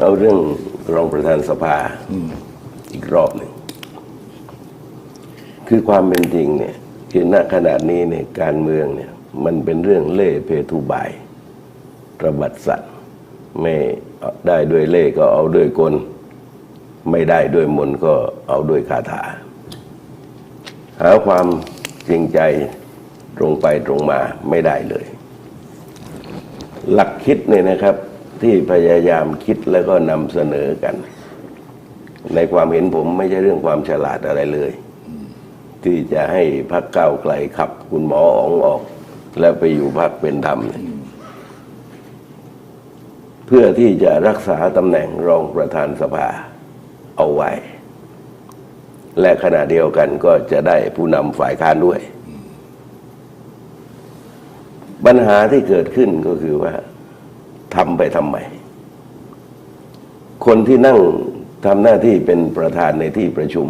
เอาเรื่องรองประธานสภาอีกรอบหนึ่ง คือความเป็นจริงเนี่ยคือณขณะนี้เนี่ยการเมืองเนี่ย มันเป็นเรื่องเล่ห์เพทุบายระบัดสัตว์ไม่ได้ด้วยเล่ห์ก็เอาด้วยกล ไม่ได้ด้วยมนต์ก็เอาด้วยคาถา หาความจริงใจตรงไปตรงมาไม่ได้เลย หลักคิดเนี่ยนะครับ ที่พยายามคิดแล้วก็นำเสนอกัน ในความเห็นผมไม่ใช่เรื่องความฉลาดอะไรเลย ที่จะให้พักก้าไกลขับ คุณหมออ๋องออก แล้วไปอยู่พักเป็นธรรมเพื่อที่จะรักษาตำแหน่งรองประธานสภาเอาไว้ และขณะเดียวกันก็จะได้ผู้นำฝ่ายค้านด้วย ปัญหาที่เกิดขึ้นก็คือว่า ทำไปทำไม คนที่นั่งทำหน้าที่เป็นประธานในที่ประชุม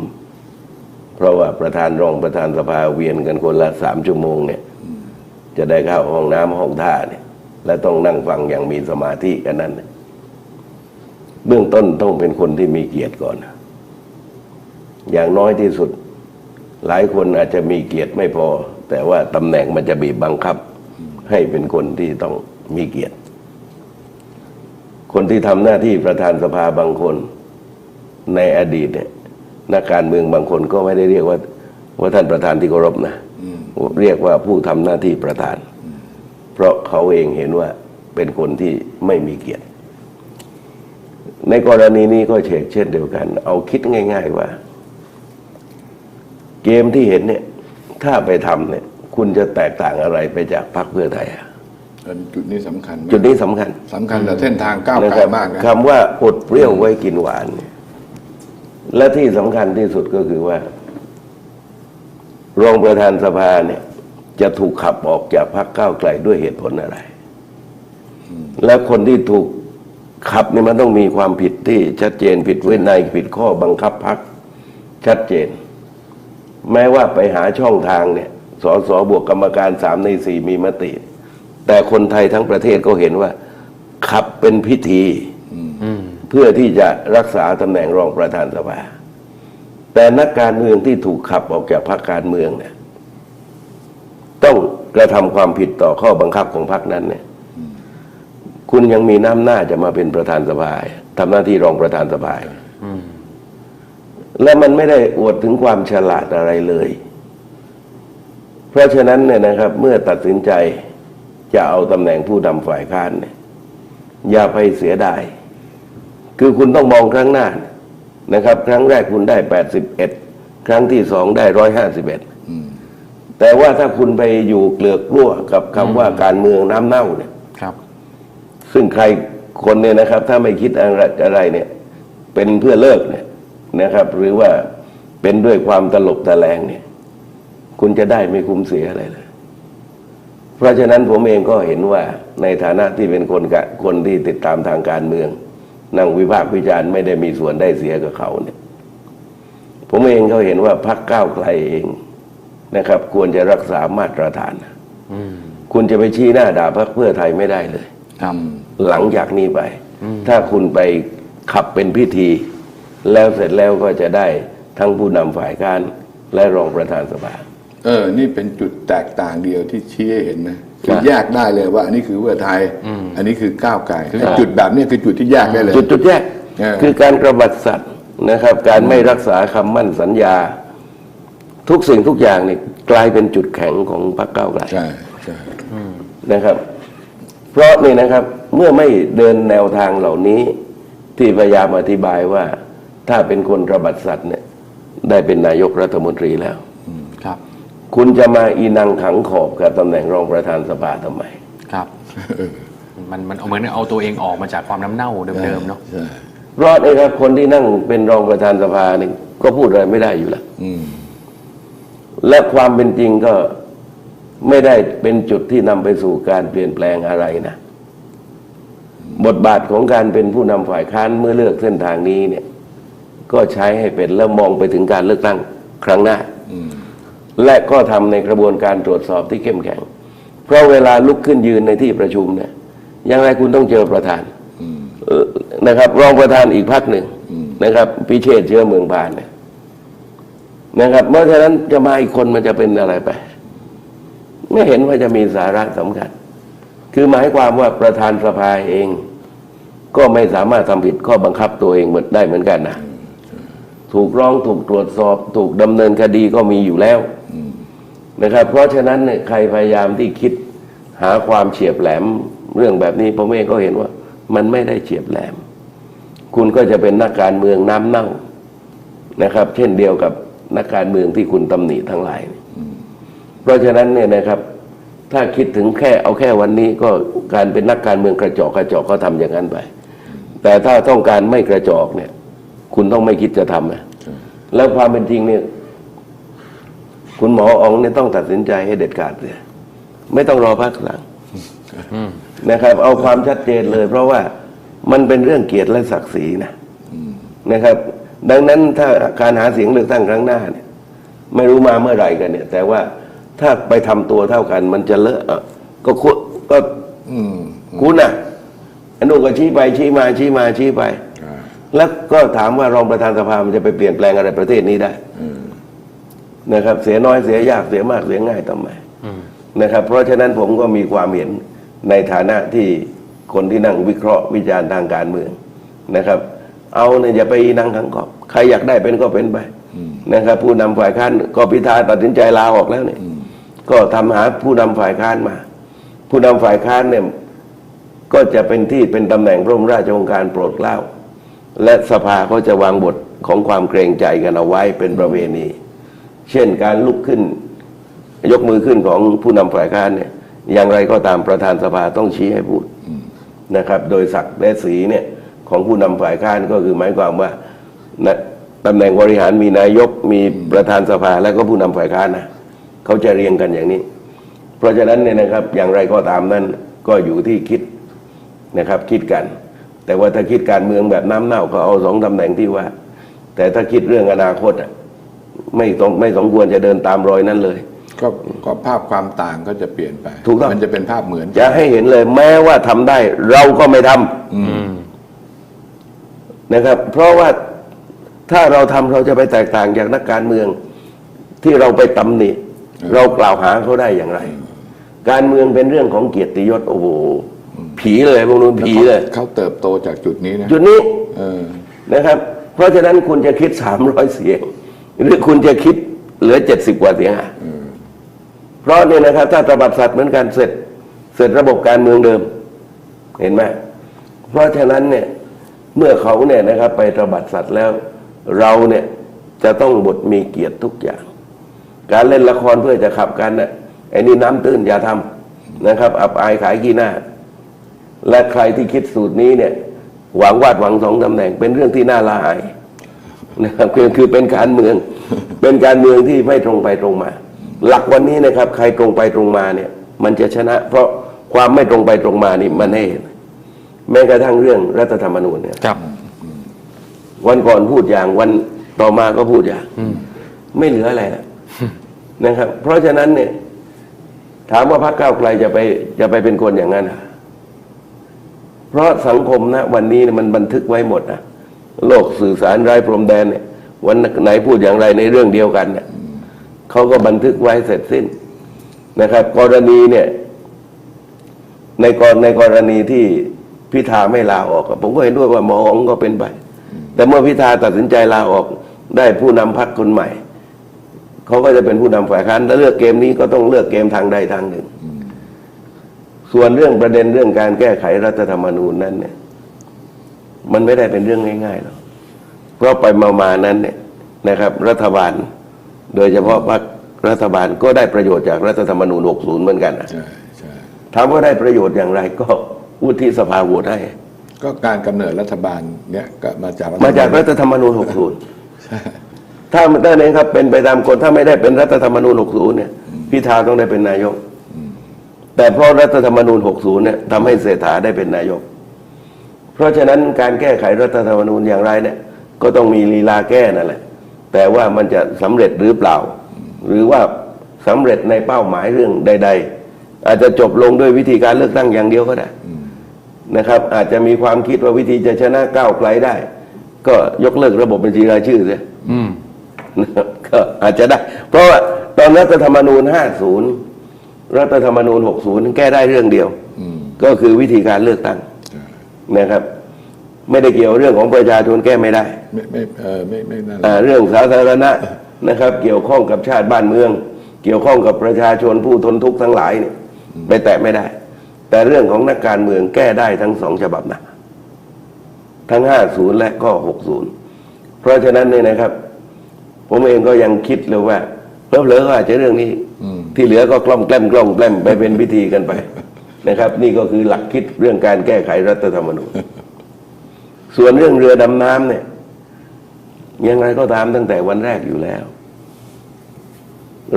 เพราะว่าประธานรองประธานสภาเวียนกันคนละสามชั่วโมงเนี่ยจะได้เข้าห้องน้ำห้องท่าเนี่ย และต้องนั่งฟังอย่างมีสมาธิกันนั้นเนี่ยเบื้องต้นต้องเป็นคนที่มีเกียรติก่อน อย่างน้อยที่สุด หลายคนอาจจะมีเกียรติไม่พอ แต่ว่าตำแหน่งมันจะบีบบังคับ ให้เป็นคนที่ต้องมีเกียรติ คนที่ทำหน้าที่ประธานสภาบางคนในอดีตเนี่ยนักการเมืองบางคนก็ไม่ได้เรียกว่า ว่าท่านประธานที่เคารพนะเรียกว่าผู้ทำหน้าที่ประธาน เพราะเขาเองเห็นว่าเป็นคนที่ไม่มีเกียรติ ในกรณีนี้ก็เชกเช่นเดียวกัน เอาคิดง่าย ๆว่า เกมที่เห็นเนี่ย ถ้าไปทำเนี่ย คุณจะแตกต่างอะไรไปจากพรรคเพื่อไทยอะอัน จุดนี้สำคัญมากจุดนี้สำคัญสำคัญแต่เส้นทางก้าวนะไกคลรับมากนะคำว่าอดเปรี้ยวไว้กินหวานเนี่ยและที่สำคัญที่สุดก็คือว่า รองประธานสภาเนี่ย จะถูกขับออกจากพรรคก้าวไกลด้วยเหตุผลอะไร และคนที่ถูกขับเนี่ยมันต้องมีความผิดที่ชัดเจนผิดวินัยผิดข้อบังคับพรรคชัดเจน แม้ว่าไปหาช่องทางเนี่ยสสบวกกรรมการสามในสี่มีมติ แต่คนไทยทั้งประเทศก็เห็นว่า ขับเป็นพิธีเพื่อที่จะรักษาตำแหน่งรองประธานสภาแต่นักการเมืองที่ถูกขับออกจากพรรคการเมืองเนี่ยต้องกระทำความผิดต่อข้อบังคับของพรรคนั้นเนี่ยคุณยังมีน้ำหน้าจะมาเป็นประธานสภาทำหน้าที่รองประธานสภาและมันไม่ได้อวดถึงความฉลาดอะไรเลย เพราะฉะนั้นเนี่ยนะครับ เมื่อตัดสินใจ จะเอาตำแหน่งผู้นำฝ่ายค้านเนี่ยอย่าไปเสียดาย คือคุณต้องมองครั้งหน้านะครับ ครั้งแรกคุณได้ 81 ครั้งที่สองได้ 151 แต่ว่าถ้าคุณไปอยู่เกลือกกลั้วกับคำว่าการเมืองน้ำเน่าเนี่ยครับ ซึ่งใครคนเนี่ยนะครับ ถ้าไม่คิดอะไรอะไรเนี่ย เป็นเพื่อเลิกเนี่ยนะครับ หรือว่าเป็นด้วยความตลบตะแลงเนี่ย คุณจะได้ไม่คุ้มเสียอะไรเลย เพราะฉะนั้นผมเองก็เห็นว่าในฐานะที่เป็นคนกะคนที่ติดตามทางการเมือง นั่งวิพากษ์วิจารณ์ไม่ได้มีส่วนได้เสียกับเขาเนี่ย ผมเองก็เห็นว่าพักก้าวไกลเองนะครับ ควรจะรักษามาตรฐานอืมคุณจะไปชี้หน้าด่าพักเพื่อไทยไม่ได้เลยครับหลังจากนี้ไป ถ้าคุณไปขับเป็นพิธี แล้วเสร็จแล้วก็จะได้ทั้งผู้นำฝ่ายการและรองประธานสภา เออ นี่เป็นจุดแตกต่างเดียวที่ชี้ให้เห็นนะคือครับแยกได้เลยว่าอันนี้คือเพื่อไทย อันนี้คือก้าวไกลครับไอ้จุดแบบนี้คือจุดที่แยกได้เลย จุดจุดแยกเออ คือการกระบัดสัตว์นะครับ การไม่รักษาคำมั่นสัญญา ทุกสิ่งทุกอย่างนี่กลายเป็นจุดแข็งของพรรคก้าวไกล ใช่ใช่นะครับ เพราะนี่นะครับเมื่อไม่เดินแนวทางเหล่านี้ ที่พยายามอธิบายว่า ถ้าเป็นคนระบัดสัตว์เนี่ย ได้เป็นนายกรัฐมนตรีแล้วครับ คุณจะมาอีนังขังขอบกับตำแหน่งรองประธานสภาทำไม ครับ มันมันเหมือนเอาตัวเองออกมาจากความน้ำเน่าเดิมๆเนาะใช่เพราะนี่ครับคนที่นั่งเป็นรองประธานสภานี่ก็พูดอะไรไม่ได้อยู่แล้วอืมและความเป็นจริงก็ไม่ได้เป็นจุดที่นำไปสู่การเปลี่ยนแปลงอะไรนะ บทบาทของการเป็นผู้นำฝ่ายค้านเมื่อเลือกเส้นทางนี้เนี่ย ก็ใช้ให้เป็นแล้วมองไปถึงการเลือกตั้งครั้งหน้า และก็ทำในกระบวนการตรวจสอบที่เข้มแข็ง เพราะเวลาลุกขึ้นยืนในที่ประชุมเนี่ยยังไงคุณต้องเจอประธานเอ่อนะครับ รองประธานอีกพักหนึ่งนะครับ พิเชษฐ์เชื้อเมืองพานเนี่ยนะครับเพราะฉะนั้นจะมาอีกคนมันจะเป็นอะไรไป ไม่เห็นว่าจะมีสาระสำคัญ คือหมายความว่าประธานสภาเอง ก็ไม่สามารถทำผิดข้อบังคับตัวเองเหมือนได้เหมือนกันนะถูกร้องถูกตรวจสอบ ถูกดำเนินคดีก็มีอยู่แล้ว นะครับ เพราะฉะนั้นเนี่ยใครพยายามที่คิดหาความเฉียบแหลมเรื่องแบบนี้ผมเองก็เห็นว่ามันไม่ได้เฉียบแหลม คุณก็จะเป็นนักการเมืองน้ำเน่านะครับ เช่นเดียวกับนักการเมืองที่คุณตำหนิทั้งหลาย เพราะฉะนั้นเนี่ยนะครับ ถ้าคิดถึงแค่เอาแค่วันนี้ก็การเป็นนักการเมืองกระจอกกระจอกก็ทำอย่างนั้นไป แต่ถ้าต้องการไม่กระจอกเนี่ย คุณต้องไม่คิดจะทำนะแล้วความเป็นจริงเนี่ย คุณหมออองเนี่ยต้องตัดสินใจให้เด็ดขาดเลยไม่ต้องรอพักหลังนะครับ เอาความชัดเจนเลย เพราะว่ามันเป็นเรื่องเกียรติและศักดิ์ศรีนะนะครับ ดังนั้นถ้าการหาเสียงเลือกตั้งครั้งหน้าเนี่ย ไม่รู้มาเมื่อไหร่กันเนี่ย แต่ว่าถ้าไปทำตัวเท่ากัน มันจะเลอะก็คุก็คุณน่ะอนนู้นก็ชี้ไปชี้มาชี้มาชี้ไป แล้วก็ถามว่ารองประธานสภามันจะไปเปลี่ยนแปลงอะไรประเทศนี้ได้ นะครับ เสียน้อยเสียยากเสียมากเสียง่ายทำไมนะครับ เพราะฉะนั้นผมก็มีความเห็นในฐานะที่คนที่นั่งวิเคราะห์วิจารณ์ทางการเมืองนะครับ เอาเนี่ยอย่าไปนั่งขังกอบ ใครอยากได้เป็นก็เป็นไปนะครับ ผู้นำฝ่ายค้านก็พิธาตัดสินใจลาออกแล้วเนี่ยก็ทำหาผู้นำฝ่ายค้านมา ผู้นำฝ่ายค้านเนี่ยก็จะเป็นที่เป็นตำแหน่งพระบรมราชโองการโปรดเกล้า และสภาก็จะวางบทของความเกรงใจกันเอาไว้เป็นประเวณี เช่นการลุกขึ้น ยกมือขึ้นของผู้นำฝ่ายค้านเนี่ยอย่างไรก็ตามประธานสภาต้องชี้ให้พูดนะครับ โดยศักดิ์และสีเนี่ยของผู้นำฝ่ายค้านก็คือหมายความว่านะตำแหน่งบริหารมีนายกมีประธานสภาและก็ผู้นำฝ่ายค้านนะเขาจะเรียงกันอย่างนี้ เพราะฉะนั้นเนี่ยนะครับอย่างไรก็ตามนั้นก็อยู่ที่คิดนะครับคิดกัน แต่ว่าถ้าคิดการเมืองแบบน้ำเน่าก็เอาสองตำแหน่งที่ว่า แต่ถ้าคิดเรื่องอนาคตอะ ไม่ต้องไม่สมควรจะเดินตามรอยนั้นเลย ก็ก็ภาพความต่างก็จะเปลี่ยนไปถูกต้อง มันจะเป็นภาพเหมือนจะให้เห็นเลย แม้ว่าทำได้เราก็ไม่ทำนะครับ เพราะว่าถ้าเราทำเราจะไปแตกต่างจากนักการเมือง ที่เราไปตำหนิ เรากล่าวหาเขาได้อย่างไร การเมืองเป็นเรื่องของเกียรติยศโอ้โหผีเลยพวกนู้นผีเลยเขาเติบโตจากจุดนี้นะจุดนี้ เออ นะครับ เพราะฉะนั้นคุณจะคิดสามร้อยเสียง หรือคุณจะคิดเหลือเจ็ดสิบกว่าเสียงอะเพราะเนี่ยนะครับ ถ้าตบัดสัตว์เหมือนกันเสร็จ เสร็จระบบการเมืองเดิม เห็นไหมเพราะฉะนั้นเนี่ยเมื่อเขาเนี่ยนะครับ ไปตบัดสัตว์แล้ว เราเนี่ยจะต้องบทมีเกียรติทุกอย่าง การเล่นละครเพื่อจะขับกันเนี่ยไอ้นี่น้ำตื้นอย่าทำนะครับ อับอายขายขี้หน้า และใครที่คิดสูตรนี้เนี่ย หวังวาดหวังสองตำแหน่งเป็นเรื่องที่น่าละอาย นะครับคือคือเป็นการเมือง เป็นการเมืองที่ไม่ตรงไปตรงมา หลักวันนี้นะครับ ใครตรงไปตรงมาเนี่ย มันจะชนะ เพราะความไม่ตรงไปตรงมานี่มันให้เห็นแม้กระทั่งเรื่องรัฐธรรมนูญเนี่ยครับ วันก่อนพูดอย่างวันต่อมาก็พูดอย่างไม่เหลืออะไรแล้วนะครับ เพราะฉะนั้นเนี่ย ถามว่าพรรคก้าวไกลจะไปจะไปเป็นคนอย่างนั้นเหรอเพราะสังคมนะวันนี้เนี่ยมันบันทึกไว้หมดนะ โลกสื่อสารไร้พรมแดนเนี่ยวันไหนพูดอย่างไรในเรื่องเดียวกันเนี่ยเขาก็บันทึกไว้เสร็จสิ้นนะครับ กรณีเนี่ย ในกรในกรณีที่พิธาไม่ลาออก ผมก็เห็นด้วยว่าหมออ๋องก็เป็นไป แต่เมื่อพิธาตัดสินใจลาออกได้ผู้นำพรรคนใหม่เขาก็จะเป็นผู้นำฝ่ายค้านถ้าเลือกเกมนี้ก็ต้องเลือกเกมทางใดทางหนึ่ง ส่วนเรื่องประเด็นเรื่องการแก้ไขรัฐธรรมนูญนั้นเนี่ย มันไม่ได้เป็นเรื่องง่ายๆหรอกเพราะไปมามานั้นเนี่ยนะครับ รัฐบาล โดยเฉพาะพรรครัฐบาลก็ได้ประโยชน์จากรัฐธรรมนูญ 60 เหมือนกันนะใช่ใช่ถามว่าได้ประโยชน์อย่างไรก็วุฒิสภาโหวตให้ก็การกำเนิดรัฐบาลเนี่ยก็มาจากมาจากรัฐธรรมนูญ 60 ถ้าได้ไหมครับเป็นไปตามกฎถ้าไม่ได้เป็นรัฐธรรมนูญ 60 เนี่ยพิธาต้องได้เป็นนายก แต่เพราะรัฐธรรมนูญ 60 เนี่ยทำให้เศรษฐาได้เป็นนายกเพ ราะฉะนั้นการแก้ไขรัฐธรรมนูญอย่างไรเนี่ยก็ต้องมีลีลาแก้นั่นแหละ แต่ว่ามันจะสำเร็จหรือเปล่า หรือว่าสำเร็จในเป้าหมายเรื่องใด ๆ อาจจะจบลงด้วยวิธีการเลือกตั้งอย่างเดียวก็ได้นะครับ อาจจะมีความคิดว่าวิธีจะชนะก้าวไกลได้ ก็ยกเลิกระบบบัญชีรายชื่อเสียก็อาจจะได้ เพราะว่าตอนรัฐธรรมนูญ 50 รัฐธรรมนูญ 60 แก้ได้เรื่องเดียว ก็คือวิธีการเลือกตั้ง นะครับ ไม่ได้เกี่ยวเรื่องของประชาชนแก้ไม่ได้ไม่ไม่เออไม่ไม่นั่นอ่าเรื่องสาธารณะนะครับ เกี่ยวข้องกับชาติบ้านเมือง เกี่ยวข้องกับประชาชนผู้ทนทุกข์ทั้งหลายเนี่ยไปแตะไม่ได้ แต่เรื่องของนักการเมืองแก้ได้ทั้งสองฉบับนะทั้ง 50 และก็ 60 เพราะฉะนั้นเนี่ยนะครับ ผมเองก็ยังคิดเลยว่าเพลอๆก็อาจจะเรื่องนี้ที่เหลือก็กล้อมแกล้มกล้อมแกล้มไปเป็นพิธีกันไป นะครับ นี่ก็คือหลักคิดเรื่องการแก้ไขรัฐธรรมนูญส่วนเรื่องเรือดำน้ำเนี่ย ยังไงก็ตามตั้งแต่วันแรกอยู่แล้ว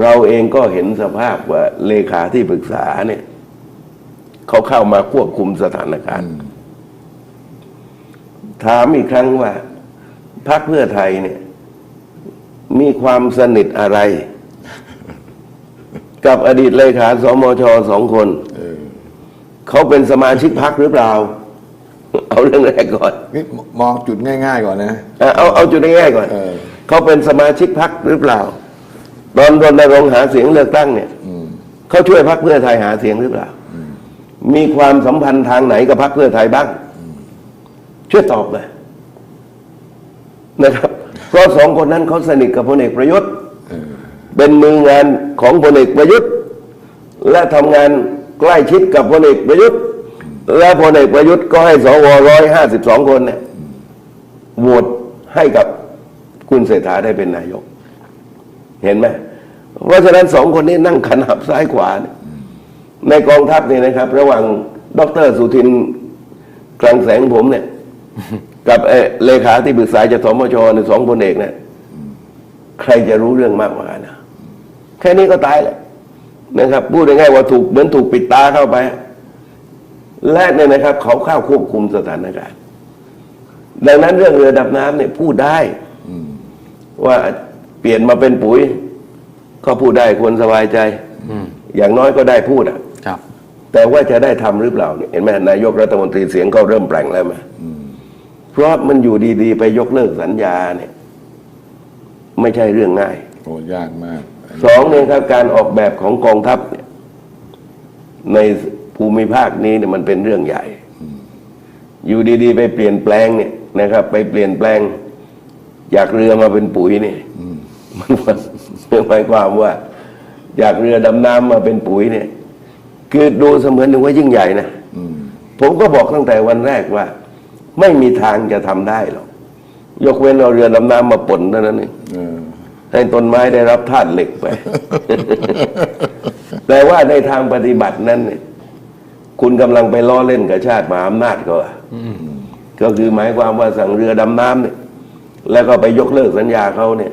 เราเองก็เห็นสภาพว่าเลขาที่ปรึกษาเนี่ยเขาเข้ามาควบคุมสถานการณ์ ถามอีกครั้งว่าพรรคเพื่อไทยเนี่ย มีความสนิทอะไร กับอดีตเลขาสมชสองคน เออเขาเป็นสมาชิกพรรคหรือเปล่า เอาเรื่องแรกก่อนนี่มองจุดง่าย ๆ ก่อนนะ อะเอาเอาจุดง่ายๆก่อนเออ เขาเป็นสมาชิกพรรคหรือเปล่า ตอนรณรงค์หาเสียงเลือกตั้งเนี่ยอืมเขาช่วยพรรคเพื่อไทยหาเสียงหรือเปล่า มีความสัมพันธ์ทางไหนกับพรรคเพื่อไทยบ้าง ช่วยตอบเลยนะครับ เพราะสองคนนั้นเขาสนิทกับพลเอกประยุทธ์ เออเป็นมืองานของพลเอกประยุทธ์ และทำงาน ใกล้ชิดกับพลเอกประยุทธ์ และพลเอกประยุทธ์ก็ให้สวร้อยห้าสิบสองคนเนี่ยโหวตให้กับคุณเศรษฐาได้เป็นนายก เห็นไหมเพราะฉะนั้นสองคนนี้นั่งขนับซ้ายขวาในกองทัพนี่นะครับ ระหว่างดรสุทินคลังแสงผมเนี่ย กับเอ่อเลขาที่ปรึกษาจากสมชเนี่ยสองพลเอกเนี่ยใครจะรู้เรื่องมากกว่ากันนะแค่นี้ก็ตายแล้ว นะครับพูดง่ายๆว่าถูกเหมือนถูกปิดตาเข้าไป และเนี่ยนะครับเขาเข้าควบคุมสถานการณ์ดังนั้นเรื่องเรือดำน้ำเนี่ยพูดได้ว่าเปลี่ยนมาเป็นปุ๋ย ก็พูดได้ควรสบายใจอืมอย่างน้อยก็ได้พูดอะครับแต่ว่าจะได้ทำหรือเปล่าเนี่ยเห็นไหมนายกรัฐมนตรีเสียงก็เริ่มแปลงแล้วไหมเพราะมันอยู่ดีๆ ไปยกเลิกสัญญาเนี่ย ไม่ใช่เรื่องง่ายโอ้ยากมาก สองเนี่ยครับการออกแบบของกองทัพเนี่ยในภูมิภาคนี้เนี่ยมันเป็นเรื่องใหญ่ อยู่ดีๆ ไปเปลี่ยนแปลงเนี่ยนะครับ ไปเปลี่ยนแปลงจากเรือมาเป็นปุ๋ยเนี่ยมันหมายความว่าจากเรือดำน้ำมาเป็นปุ๋ยเนี่ย คือดูเสมือนหนึ่งว่ายิ่งใหญ่นะอผมก็บอกตั้งแต่วันแรกว่า ไม่มีทางจะทำได้หรอกยกเว้นเอาเรือดำน้ำมาปนเท่านั้นเอง ให้ต้นไม้ได้รับธาตุเหล็กไป แต่ว่าในทางปฏิบัตินั้นเนี่ยคุณกำลังไปล้อเล่นกับชาติมหาอำนาจก็ก็คือหมายความว่าสั่งเรือดำน้ำเนี่ย แล้วก็ไปยกเลิกสัญญาเขาเนี่ย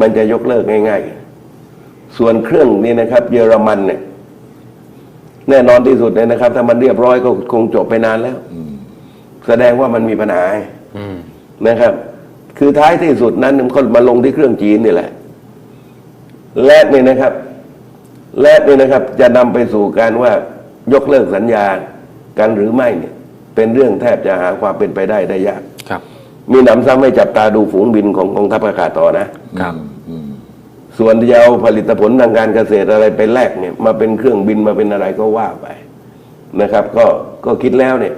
มันจะยกเลิกง่าย ๆ ส่วนเครื่องนี้นะครับ เยอรมันเนี่ย แน่นอนที่สุดเลยนะครับ ถ้ามันเรียบร้อยก็คงจบไปนานแล้วแสดงว่ามันมีปัญหานะครับ คือท้ายที่สุดนั้นมันก็มาลงที่เครื่องจีนนี่แหละ และนี่นะครับ และนี่นะครับจะนำไปสู่การว่ายกเลิกสัญญากันหรือไม่เนี่ย เป็นเรื่องแทบจะหาความเป็นไปได้ได้ยากครับ มีหนำซ้ำให้จับตาดูฝูงบินของกองทัพอากาศต่อนะครับอืมส่วนจะเอาผลิตผลทางการเกษตรอะไรไปแลกเนี่ย มาเป็นเครื่องบินมาเป็นอะไรก็ว่าไปนะครับ ก็ก็คิดแล้วเนี่ย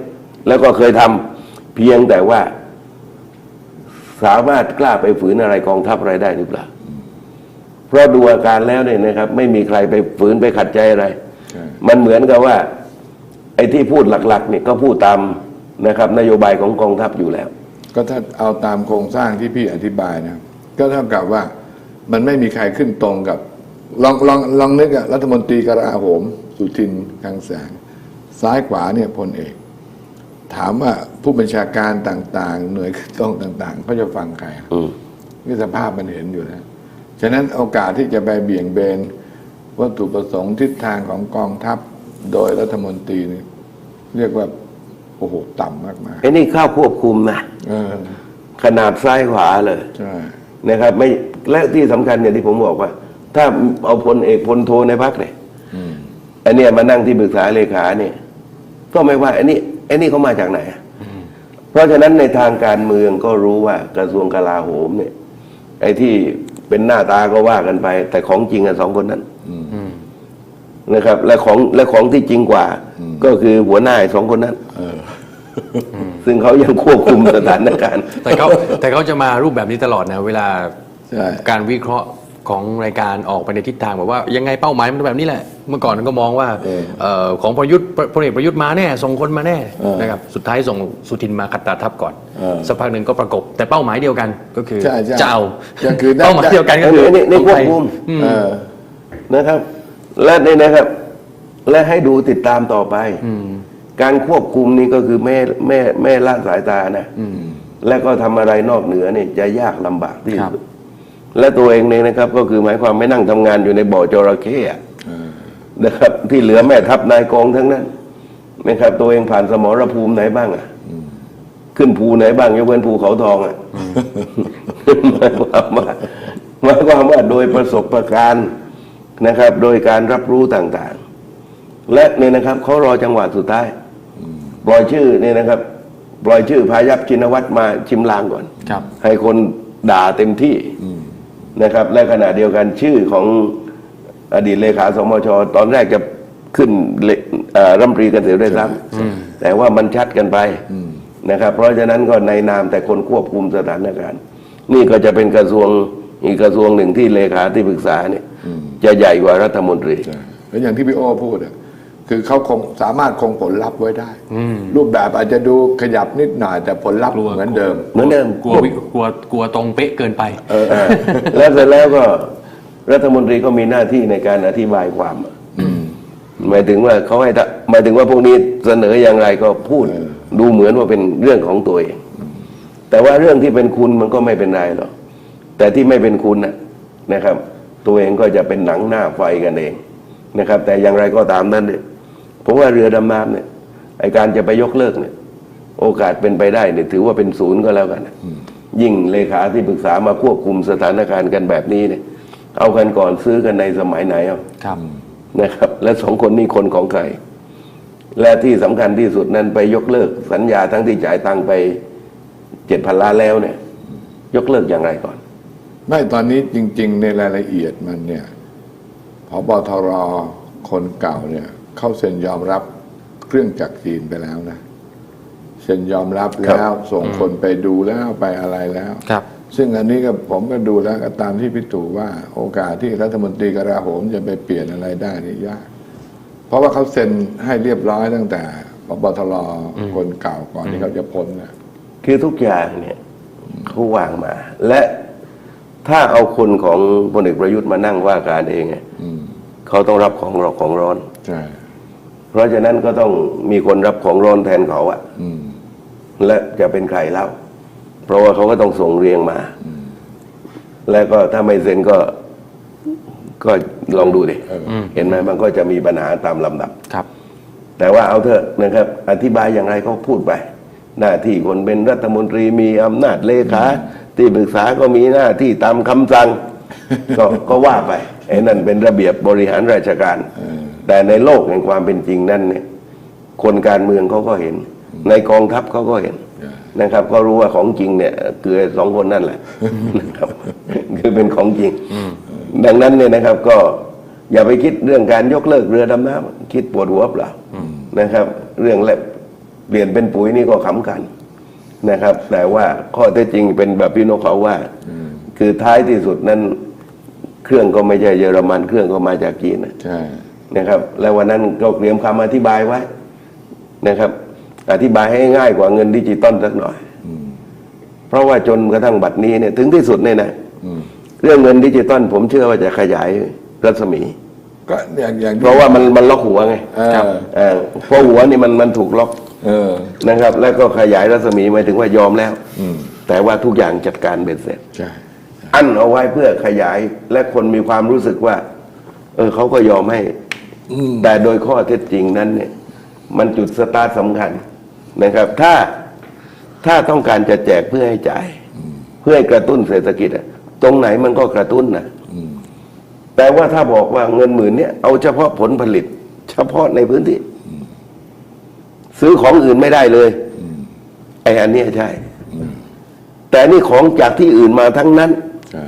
แล้วก็เคยทำเพียงแต่ว่า สามารถกล้าไปฝืนอะไรกองทัพอะไรได้หรือเปล่า เพราะดูอาการแล้วเนี่ยนะครับ ไม่มีใครไปฝืนไปขัดใจอะไรใช่มันเหมือนกับว่า ไอ้ที่พูดหลักๆเนี่ยก็พูดตามนะครับ นโยบายของกองทัพอยู่แล้ว ก็ถ้าเอาตามโครงสร้างที่พี่อธิบายนะ ก็เท่ากับว่ามันไม่มีใครขึ้นตรงกับ ลองลองลองนึกอะรัฐมนตรีกราโหม สุทินคลังแสง ซ้ายขวาเนี่ยพลเอก ถามว่าผู้บัญชาการต่าง ๆ หน่วยขึ้นตรงต่าง ๆเขาจะฟังใครอะอืมนี่สภาพมันเห็นอยู่นะ ฉะนั้นโอกาสที่จะไปเบี่ยงเบนวัตถุประสงค์ทิศทางของกองทัพโดยรัฐมนตรีนี่เรียกว่าโอ้โหต่ำมากไอ้นี่เข้าควบคุมนะๆเออขนาดซ้ายขวาเลยใช่นะครับ ไม่และที่สำคัญอย่างที่ผมบอกว่า ถ้าเอาพลเอกพลโทในพักเนี่ยอืมอันเนี้ยมานั่งที่ปรึกษาเลขาเนี่ยก็ไม่ว่าอันนี้ไอ้นี่เขามาจากไหนอะเพราะฉะนั้นในทางการเมืองก็รู้ว่ากระทรวงกลาโหมเนี่ย ไอ้ที่ เป็นหน้าตาก็ว่ากันไป แต่ของจริงอะสองคนนั้นอืมนะครับ และของและของที่จริงกว่า ก็คือหัวหน้าไอ้สองคนนั้นซึ่งเขายังควบคุมสถานการณ์แต่เขาแต่เขาจะมารูปแบบนี้ตลอดนะ เวลาใช่การวิเคราะห์ ของรายการออกไปในทิศทางแบบว่ายังไงเป้าหมายมันแบบนี้แหละ เมื่อก่อนก็มองว่าเออ เอ่อของประยุทธ์พลเอกประยุทธ์มาแน่ส่งคนมาแน่เออนะครับสุดท้ายส่งสุทินมาขัดตาทับก่อนเออ สักพักหนึ่งก็ประกบ แต่เป้าหมายเดียวกันก็คือใช่ใช่จะเอาก็คือได้เป้าหมายเดียวกันก็คือนี่นี่ควบคุมเออนะครับ และนี่นะครับ และให้ดูติดตามต่อไปการควบคุมนี่ก็คือแม่แม่แม่ละสายตานะและก็ทำอะไรนอกเหนือเนี่ยจะยากลำบากที่ครับ สุด และตัวเองเนี่ยนะครับ ก็คือหมายความไม่นั่งทำงานอยู่ในบ่อจระเข้อะนะครับ ที่เหลือแม่ทัพนายกองทั้งนั้นนะครับ ตัวเองผ่านสมรภูมิไหนบ้างอะขึ้นภูไหนบ้างยกเว้นภูเขาทองอะหมายความว่าหมายความว่าโดยประสบการณ์นะครับ โดยการรับรู้ต่างๆ และเนี่ยนะครับเขารอจังหวะสุดท้ายปล่อยชื่อเนี่ยนะครับ ปล่อยชื่อพายัพชินวัตรมาชิมลางก่อนครับให้คนด่าเต็มที่ นะครับ และขณะเดียวกันชื่อของอดีตเลขาสมชตอนแรกจะขึ้นเลเอ่อรัฐมนตรีเกษตรได้วยซ้ำแต่ว่ามันชัดกันไปนะครับ เพราะฉะนั้นก็ในนามแต่คนควบคุมสถานการณ์ นี่ก็จะเป็นกระทรวงอีกกระทรวงหนึ่งที่เลขาที่ปรึกษาเนี่ยจะใหญ่กว่ารัฐมนตรีใช่แล้วอย่างที่พี่โอ้พูดอะ คือเขาคงสามารถคงผลลัพธ์ไว้ได้ รูปแบบอาจจะดูขยับนิดหน่อย แต่ผลลัพธ์เหมือนเดิม เหมือนเดิมกลัววิกลัวกลัวตรงเป๊ะเกินไป เออแล้วเสร็จแล้วก็รัฐมนตรีก็มีหน้าที่ในการอธิบายความอะหมายถึงว่าเขาให้ทะหมายถึงว่าพวกนี้เสนออย่างไรก็พูดดูเหมือนว่าเป็นเรื่องของตัวเองแต่ว่าเรื่องที่เป็นคุณมันก็ไม่เป็นไรหรอกแต่ที่ไม่เป็นคุณนะนะครับ ตัวเองก็จะเป็นหนังหน้าไฟกันเองนะครับ แต่อย่างไรก็ตามนั้นเนี่ย ผมว่าเรือดำน้ำเนี่ยไอการจะไปยกเลิกเนี่ย โอกาสเป็นไปได้เนี่ยถือว่าเป็นศูนย์ก็แล้วกันนะยิ่งเลขาที่ปรึกษามาควบคุมสถานการณ์กันแบบนี้เนี่ย เอากันก่อนซื้อกันในสมัยไหนเอาครับนะครับ และสองคนนี้คนของใคร และที่สำคัญที่สุดนั้นไปยกเลิก สัญญาทั้งที่จ่ายตังค์ไปเจ็ดพันล้านแล้วเนี่ย ยกเลิกอย่างไรก่อน ไม่ตอนนี้จริง ๆ ในรายละเอียดมันเนี่ยพบทรคนเก่าเนี่ย เขาเซ็นยอมรับเครื่องจักรจีนไปแล้วนะเซ็นยอมรับแล้ว ส่งคนไปดูแล้วไปอะไรแล้วครับ ซึ่งอันนี้ก็ผมก็ดูแล้วก็ตามที่พี่ตู่ว่าโอกาสที่รัฐมนตรีกลาโหมจะไปเปลี่ยนอะไรได้นี่ยาก เพราะว่าเขาเซ็นให้เรียบร้อยตั้งแต่พบทรคนเก่าก่อนที่เขาจะพ้นนะคือทุกอย่างเนี่ยเขาวางมา และถ้าเอาคนของพลเอกประยุทธ์มานั่งว่าการเองเนี่ยอืมเขาต้องรับของร้อนของร้อนใช่ เพราะฉะนั้นก็ต้องมีคนรับของร้อนแทนเขาอะอืมและจะเป็นใครเล่า เพราะว่าเขาก็ต้องส่งเรียงมา แล้วก็ถ้าไม่เซ็นก็ก็ลองดูดิเออเห็นไหมมันก็จะมีปัญหาตามลำดับครับ แต่ว่าเอาเถอะนะครับ อธิบายอย่างไรก็พูดไป หน้าที่คนเป็นรัฐมนตรีมีอำนาจเลขาที่ปรึกษาก็มีหน้าที่ตามคำสั่ง ก็ก็ว่าไปไอ้นั่นเป็นระเบียบบริหารราชการ แต่ในโลกแห่งความเป็นจริงนั่นเนี่ยคนการเมืองเขาก็เห็น ในกองทัพเขาก็เห็นนะครับ ก็รู้ว่าของจริงเนี่ยคือสองคนนั่นแหละนะครับคือเป็นของจริง ดังนั้นเนี่ยนะครับก็อย่าไปคิดเรื่องการยกเลิกเรือดำน้ำคิดปวดหัวเปล่านะครับ เรื่องแลบเปลี่ยนเป็นปุ๋ยนี่ก็ขำกันนะครับ แต่ว่าข้อเท็จจริงเป็นแบบพี่นกเขาว่า คือท้ายที่สุดนั้น เครื่องก็ไม่ใช่เยอรมัน เครื่องก็มาจากจีนนะใช่ นะครับ แล้ววันนั้นก็เตรียมคำอธิบายไว้นะครับ อธิบายให้ง่ายกว่าเงินดิจิตอลสักหน่อย เพราะว่าจนกระทั่งบัดนี้เนี่ยถึงที่สุดเนี่ยนะอืมเรื่องเงินดิจิตอลผมเชื่อว่าจะขยายรัศมีก็อย่างอย่างที่เพราะว่ามันมันล็อกหัวไงเออครับเออเพราะหัวนี่มันมันถูกล็อกเออนะครับ แล้วก็ขยายรัศมีหมายถึงว่ายอมแล้วอืมแต่ว่าทุกอย่างจัดการเบ็ดเสร็จใช่อันเอาไว้เพื่อขยายและคนมีความรู้สึกว่า เออเขาก็ยอมให้อืม แต่โดยข้อเท็จจริงนั้นเนี่ย มันจุดสตาร์ทสำคัญนะครับ ถ้าถ้าต้องการจะแจกเพื่อให้จ่าย เพื่อให้กระตุ้นเศรษฐกิจอะตรงไหนมันก็กระตุ้นนะอืมแต่ว่าถ้าบอกว่าเงินหมื่นเนี่ยเอาเฉพาะผลผลิต เฉพาะในพื้นที่ ซื้อของอื่นไม่ได้เลยไอ้อันเนี้ยใช่ แต่นี่ของจากที่อื่นมาทั้งนั้นใช่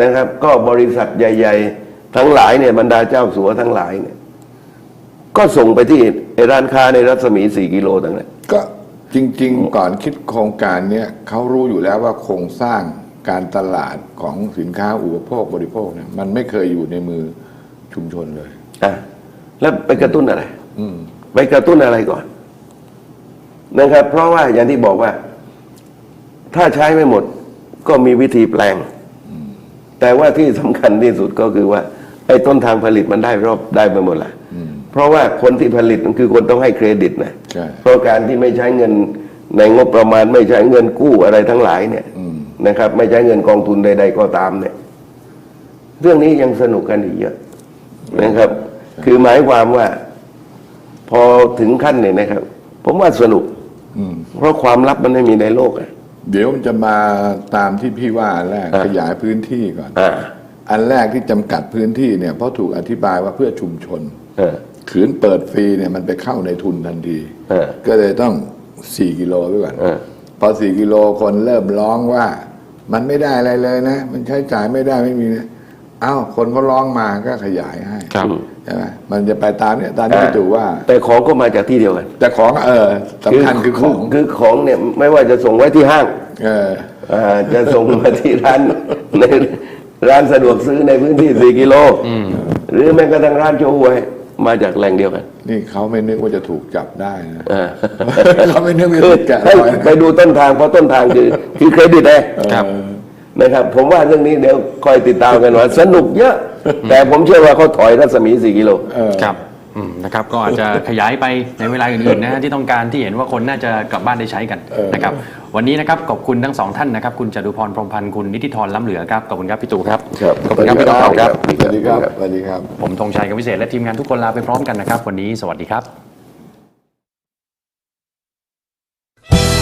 นะครับ ก็บริษัทใหญ่ ๆ ทั้งหลายเนี่ยบรรดาเจ้าสัวทั้งหลายเนี่ย ก็ส่งไปที่ไอ้ร้านค้าในรัศมีสี่กิโลทั้งนั้นก็จริง ๆ ก่อนคิดโครงการเนี้ยเขารู้อยู่แล้วว่าโครงสร้างการตลาดของสินค้าอุปโภคบริโภคเนี่ยมันไม่เคยอยู่ในมือชุมชนเลยอะแล้วไปกระตุ้นอะไร อืม ไปกระตุ้นอะไรก่อนนะครับ เพราะว่าอย่างที่บอกว่า ถ้าใช้ไม่หมดก็มีวิธีแปลง แต่ว่าที่สำคัญที่สุดก็คือว่าไอ้ต้นทางผลิตมันได้รอบได้ไปหมดแหละเพราะว่าคนที่ผลิตมันคือคนต้องให้เครดิตนะใช่เพราะการที่ไม่ใช้เงินในงบประมาณไม่ใช้เงินกู้อะไรทั้งหลายเนี่ยนะครับ ไม่ใช้เงินกองทุนใด ๆ ก็ตามเนี่ย เรื่องนี้ยังสนุกกันอีกเยอะนะครับ คือหมายความว่า พอถึงขั้นเนี่ยนะครับ ผมว่าสนุกอืมเพราะความลับมันไม่มีในโลกอะเดี๋ยวมันจะมาตามที่พี่ว่าอันแรกอ่าขยายพื้นที่ก่อน อ่าอันแรกที่จำกัดพื้นที่เนี่ยเพราะถูกอธิบายว่าเพื่อชุมชน เออ ขืนเปิดฟรีเนี่ยมันไปเข้าในทุนทันที เออก็เลยต้อง 4 กิโลไว้ก่อนเออ พอ 4 กิโลคนเริ่มร้องว่า มันไม่ได้อะไรเลยนะ มันใช้จ่ายไม่ได้ไม่มีนะเอ้าคนเขาร้องมาก็ขยายให้ครับ ใช่ไหมมันจะไปตามเนี่ยตามที่พี่ตู่ว่า แต่ของก็มาจากที่เดียวกันแต่ของเออสำคัญคือของคือของเนี่ยไม่ว่าจะส่งไว้ที่ห้างเออ อ่าจะส่งมาที่ร้านใน ร้านสะดวกซื้อในพื้นที่4กิโลหรือแม้กระทั่งร้านโชว์หวย มาจากแหล่งเดียวกันนี่เขาไม่นึกว่าจะถูกจับได้นะอ่า เขาไม่นึกว่าคือจะแกะให้รอยไปดูต้นทางเพราะต้นทางคือ คือเครดิตเองครับนะครับ ผมว่าเรื่องนี้เดี๋ยวคอยติดตามกันว่าสนุกเยอะ แต่ผมเชื่อว่าเขาถอยรัศมี4กิโล เออ ครับอืม นะครับก็อาจจะขยายไปในเวลาอื่นๆนะฮะที่ต้องการที่เห็นว่าคนน่าจะกลับบ้านได้ใช้กันเออนะครับวันนี้นะครับขอบคุณทั้งสองท่านนะครับคุณจตุพรพรหมพันธ์คุณนิติธรล้ำเหลือครับขอบคุณครับพี่ตู่ครับครับขอบคุณครับพี่ตู่ครับสวัสดีครับสวัสดีครับ ผมธงชัยกับพิเศษและทีมงานทุกคนลาไปพร้อมกันนะครับ วันนี้สวัสดีครับ